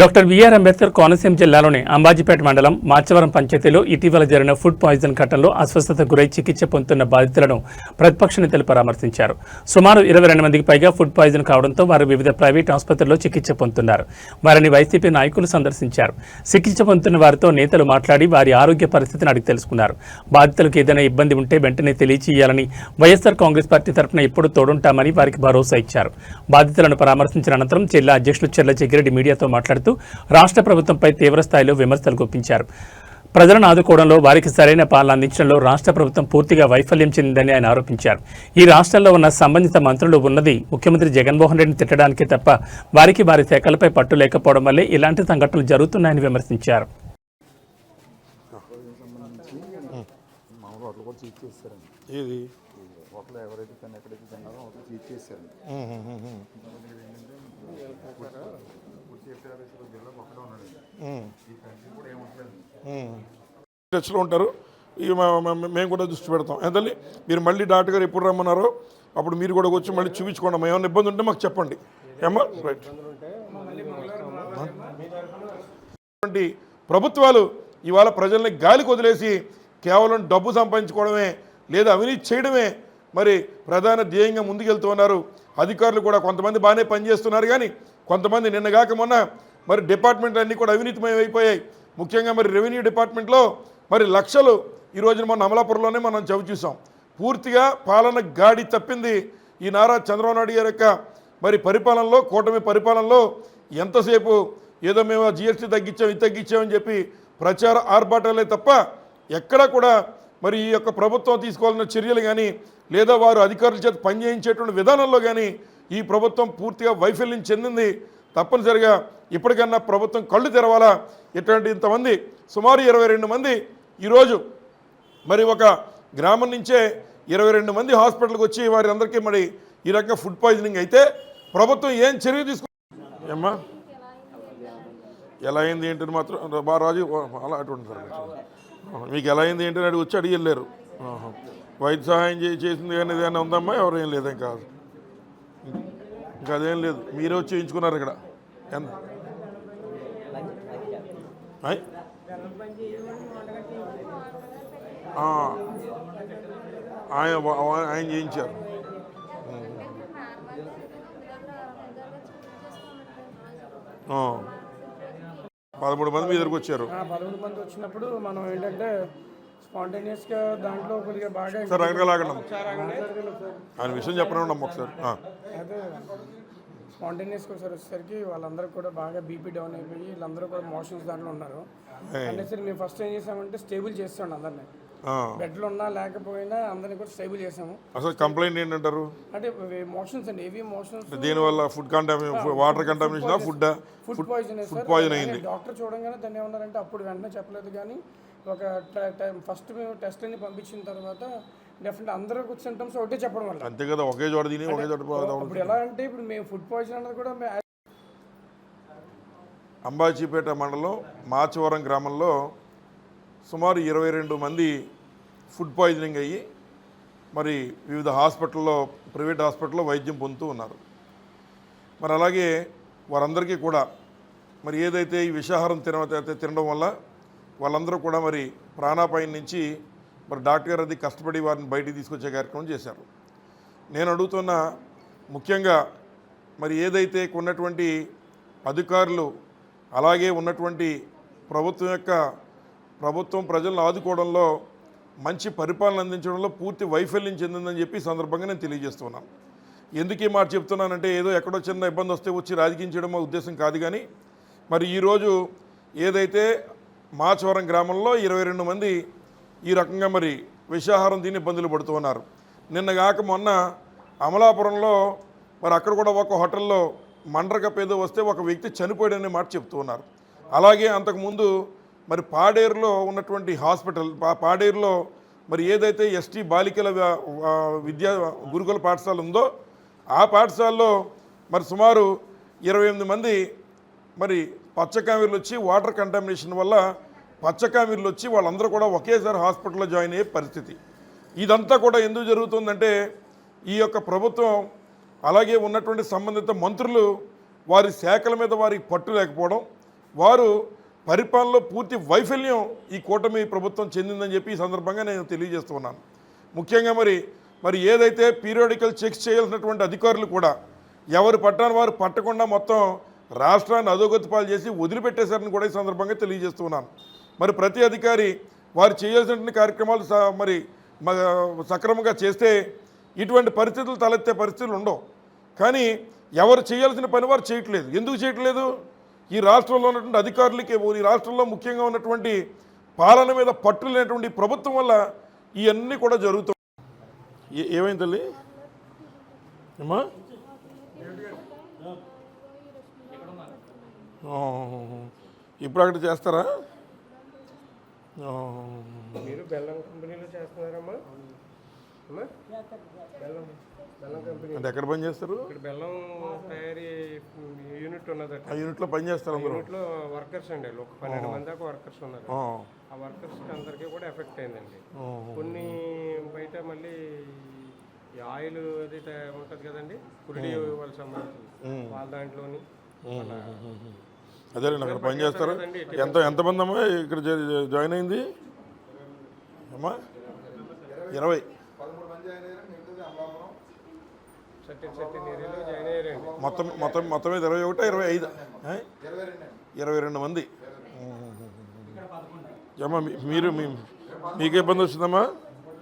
Doctor BR Ambedkar Konaseema జిల్లాలోని అంబాజీపేట మండలం మాచవరం పంచాయతీలో ఇటీవల జరిగిన ఫుడ్ పాయిజన్ ఘటనలో అస్వస్థతకు గురై చికిత్స పొందుతున్న బాధితులను ప్రతిపక్ష నేతలు పరామర్శించారు. సుమారు ఇరవై రెండు మందికి పైగా ఫుడ్ పాయిజన్ కావడంతో వారు వివిధ ప్రైవేట్ ఆసుపత్రుల్లో చికిత్స పొందుతున్నారు. వారిని వైసీపీ నాయకులు సందర్శించారు. చికిత్స పొందుతున్న వారితో నేతలు మాట్లాడి వారి ఆరోగ్య పరిస్థితిని అడిగి తెలుసుకున్నారు. బాధితులకు ఏదైనా ఇబ్బంది ఉంటే వెంటనే తెలియచేయాలని వైఎస్ఆర్ కాంగ్రెస్ పార్టీ తరఫున ఎప్పుడు తోడుంటామని వారికి భరోసా ఇచ్చారు. బాధితులను పరామర్శించిన అనంతరం జిల్లా అధ్యక్షులు చెర్ల జగ్గిరెడ్డి మీడియాతో మాట్లాడుతూ రాష్ట్ర ప్రభుత్వంపై తీవ్ర స్థాయిలో విమర్శలు గుప్పించారు. ప్రజలను ఆదుకోవడంలో వారికి సరైన పాలన అందించడంలో రాష్ట్ర ప్రభుత్వం పూర్తిగా వైఫల్యం చెందిందని ఆయన ఆరోపించారు. ఈ రాష్ట్రంలో ఉన్న సంబంధిత మంత్రులు ఉన్నది ముఖ్యమంత్రి జగన్మోహన్ రెడ్డిని తిట్టడానికే తప్ప వారికి వారి శాఖలపై పట్టు లేకపోవడం వల్లే ఇలాంటి సంఘటనలు జరుగుతున్నాయని విమర్శించారు. ఎవరైతే టచ్లో ఉంటారు. మా- మేము కూడా దృష్టి పెడతాం. ఎంతల్లి మీరు మళ్ళీ డాక్టర్ గారు ఎప్పుడు రమ్మన్నారో అప్పుడు మీరు కూడా వచ్చి మళ్ళీ చూపించుకోండి అమ్మా. ఏమైనా ఇబ్బంది ఉంటే మాకు చెప్పండి. ఏమ్మా రైట్. అటువంటి ప్రభుత్వాలు ఇవాళ ప్రజల్ని గాలికి వదిలేసి కేవలం డబ్బు సంపాదించుకోవడమే లేదా అవినీతి చేయడమే మరి ప్రధాన ధ్యేయంగా ముందుకెళ్తున్నారు అధికారులు కూడా కొంతమంది బాగానే పనిచేస్తున్నారు కానీ కొంతమంది నిన్నగాక మొన్న మరి డిపార్ట్మెంట్లు అన్నీ కూడా అవినీతిమయం అయిపోయాయి. ముఖ్యంగా మరి రెవెన్యూ డిపార్ట్మెంట్లో మరి లక్షలు ఈ రోజున మన అమలాపురంలోనే మనం చవి చూసాం. పూర్తిగా పాలన గాడి తప్పింది ఈ నారా చంద్రబాబు నాయుడు గారి యొక్క మరి పరిపాలనలో కూటమి పరిపాలనలో ఎంతసేపు ఏదో మేము జిఎస్టీ తగ్గించాం ఇది తగ్గించామని చెప్పి ప్రచార ఆర్భాటాలే తప్ప ఎక్కడా కూడా మరి ఈ యొక్క ప్రభుత్వం తీసుకోవాలన్న చర్యలు కానీ లేదా వారు అధికారుల చేత పనిచేయించేటువంటి విధానంలో కానీ ఈ ప్రభుత్వం పూర్తిగా వైఫల్యం చెందింది. తప్పనిసరిగా ఇప్పటికన్నా ప్రభుత్వం కళ్ళు తెరవాలా? ఇటువంటి ఇంతమంది సుమారు ఇరవై రెండు మంది ఈరోజు మరి ఒక గ్రామం నుంచే ఇరవై రెండు మంది హాస్పిటల్కి వచ్చి వారి అందరికీ మరి ఈ రకంగా ఫుడ్ పాయిజనింగ్ అయితే ప్రభుత్వం ఏం చర్య తీసుకు? ఏమ్మా? ఎలా అయింది ఏంటని మాత్రం బా రాజు అలా అటువంటి మీకు ఎలా అయింది ఏంటని అడిగి వచ్చి అడిగి వెళ్ళారు. వైద్య సహాయం చేసింది కానీ ఏదైనా ఉందమ్మా? ఎవరేం లేదేం కాదు. ఇంకా అదేం లేదు. మీరే వచ్చి చేయించుకున్నారు ఇక్కడ. ఎంత? ఆయన ఆయన చేయించారు. పదమూడు మంది మీ దగ్గరకు వచ్చారు. పదమూడు మంది వచ్చినప్పుడు మనం ఏంటంటే స్పాంటేనియస్గా దాంట్లో కొద్దిగా బాగా సార్ అక్కడికి లాగండి మాట్లాడగలం సార్ ఆయన విషయం చెప్పండి అమ్మ ఒకసారి. అయితే స్పాంటేనియస్గా ఒకసారి వచ్చేసరికి వాళ్ళందరూ కూడా బాగా బీపీ డౌన్ అయిపోయి వీళ్ళందరూ కూడా మోషన్స్ దాంట్లో ఉన్నారు. అనేసరి మేము ఫస్ట్ ఏం చేసామంటే స్టేబుల్ చేస్తాం అందరినీ. బెడ్లు ఉన్నా లేకపోయినా అందరినీ కూడా స్టేబుల్ చేసాము. అసలు కంప్లైంట్ ఏంటంటారు? అంటే మోషన్స్ అండి ఏవి మోషన్స్. దీనివల్ల food contamination water contamination food food poison food poison అయింది. డాక్టర్ చూడంగానే దాన్ని ఏమన్నారంటే అప్పుడు వెంటనే చెప్పలేదు కానీ ఒక టైం ఫస్ట్ మేము టెస్ట్ అన్ని పంపించిన తర్వాత డెఫినెట్ అందరూ సింటమ్స్ ఒకటే చెప్పడం వల్ల. అంతే కదా ఒకే చోట తిని ఒకే చోట. ఇప్పుడు ఎలా అంటే ఇప్పుడు మేము ఫుడ్ పాయిజన్ అన్నది కూడా అంబాజీపేట మండలం మాచవరం గ్రామంలో సుమారు ఇరవై రెండు మంది ఫుడ్ పాయిజనింగ్ అయ్యి మరి వివిధ హాస్పిటల్లో ప్రైవేట్ హాస్పిటల్లో వైద్యం పొందుతూ ఉన్నారు. మరి అలాగే వారందరికీ కూడా మరి ఏదైతే ఈ విషాహారం తిన తినడం వల్ల వాళ్ళందరూ కూడా మరి ప్రాణాపాయం నుంచి మరి డాక్టర్ గారు అది కష్టపడి వారిని బయటికి తీసుకొచ్చే కార్యక్రమం చేశారు. నేను అడుగుతున్న ముఖ్యంగా మరి ఏదైతే ఉన్నటువంటి అధికారులు అలాగే ఉన్నటువంటి ప్రభుత్వం యొక్క ప్రభుత్వం ప్రజలను ఆదుకోవడంలో మంచి పరిపాలన అందించడంలో పూర్తి వైఫల్యం చెందిందని చెప్పి సందర్భంగా నేను తెలియజేస్తున్నాను ఎందుకు ఈ మాట చెప్తున్నానంటే ఏదో ఎక్కడో చిన్న ఇబ్బంది వస్తే వచ్చి రాజకీయం చేయడం మా ఉద్దేశం కాదు కానీ మరి ఈరోజు ఏదైతే మాచవరం గ్రామంలో ఇరవై రెండు మంది ఈ రకంగా మరి విషాహారం తిని ఇబ్బందులు పడుతూ ఉన్నారు. నిన్న కాక మొన్న అమలాపురంలో మరి అక్కడ కూడా ఒక హోటల్లో మండ్రక పేద వస్తే ఒక వ్యక్తి చనిపోయాడనే మాట చెప్తూ ఉన్నారు. అలాగే అంతకుముందు మరి పాడేరులో ఉన్నటువంటి హాస్పిటల్ పాడేరులో మరి ఏదైతే ఎస్టీ బాలికల విద్యా గురుకుల పాఠశాల ఉందో ఆ పాఠశాలలో మరి సుమారు ఇరవై ఎనిమిది మంది మరి పచ్చకామీర్లు వచ్చి వాటర్ కంటామినేషన్ వల్ల పచ్చకామీర్లు వచ్చి వాళ్ళందరూ కూడా ఒకేసారి హాస్పిటల్లో జాయిన్ అయ్యే పరిస్థితి. ఇదంతా కూడా ఎందుకు జరుగుతుందంటే ఈ యొక్క ప్రభుత్వం అలాగే ఉన్నటువంటి సంబంధిత మంత్రులు వారి శాఖల మీద వారికి పట్టు లేకపోవడం వారు పరిపాలనలో పూర్తి వైఫల్యం ఈ కూటమి ప్రభుత్వం చెందిందని చెప్పి ఈ సందర్భంగా నేను తెలియజేస్తున్నాను. ముఖ్యంగా మరి మరి ఏదైతే పీరియాడికల్ చెక్స్ చేయాల్సినటువంటి అధికారులు కూడా ఎవరు పట్టాను వారు పట్టకుండా మొత్తం రాష్ట్రాన్ని అధోగతి పాలు చేసి వదిలిపెట్టేశారని కూడా ఈ సందర్భంగా తెలియజేస్తున్నాను. మరి ప్రతి అధికారి వారు చేయాల్సినటువంటి కార్యక్రమాలు స- మరి మ- సక్రమంగా చేస్తే ఇటువంటి పరిస్థితులు తలెత్తే పరిస్థితులు ఉండవు. కానీ ఎవరు చేయాల్సిన పని వారు చేయట్లేదు. ఎందుకు చేయట్లేదు? ఈ రాష్ట్రంలో ఉన్నటువంటి అధికారులకేమో ఈ రాష్ట్రంలో ముఖ్యంగా ఉన్నటువంటి పాలన మీద పట్టు లేనటువంటి ప్రభుత్వం వల్ల ఇవన్నీ కూడా జరుగుతాయి ఏ- ఏమైంది తల్లి? ఏమా ఇప్పుడు అక్కడ చేస్తారా? మీరు బెల్లం కంపెనీలో చేస్తున్నారమ్మా అమ్మా బెల్లం బెల్లం కంపెనీ అంటే ఎక్కడ పని చేస్తారు? ఇక్కడ బెల్లం తయారీ యూనిట్ ఉన్నదట. ఆ యూనిట్లో పని చేస్తారు అందరూ. యూనిట్లో వర్కర్స్ అండి ఒక పన్నెండు మంది దాకా వర్కర్స్ ఉన్నారు. ఆ. వర్కర్స్కి అందరికీ కూడా ఎఫెక్ట్ అయిందండి. కొన్ని బయట మళ్ళీ ఈ ఆయిల్ అది ఉంటుంది కదండి పురిడి వాళ్ళ సంబంధించి వాళ్ళ దాంట్లోని. అదేలేండి అక్కడ పని చేస్తారు. ఎంత ఎంతమంది అమ్మా ఇక్కడ జాయిన్ అయింది? అమ్మా? ఇరవై. మొత్తం మొత్తం మొత్తం మీద ఇరవై ఒకటి ఇరవై ఐదు? ఇరవై రెండు మంది. అమ్మా మీ- మీరు మీకు ఇబ్బంది వచ్చిందమ్మా?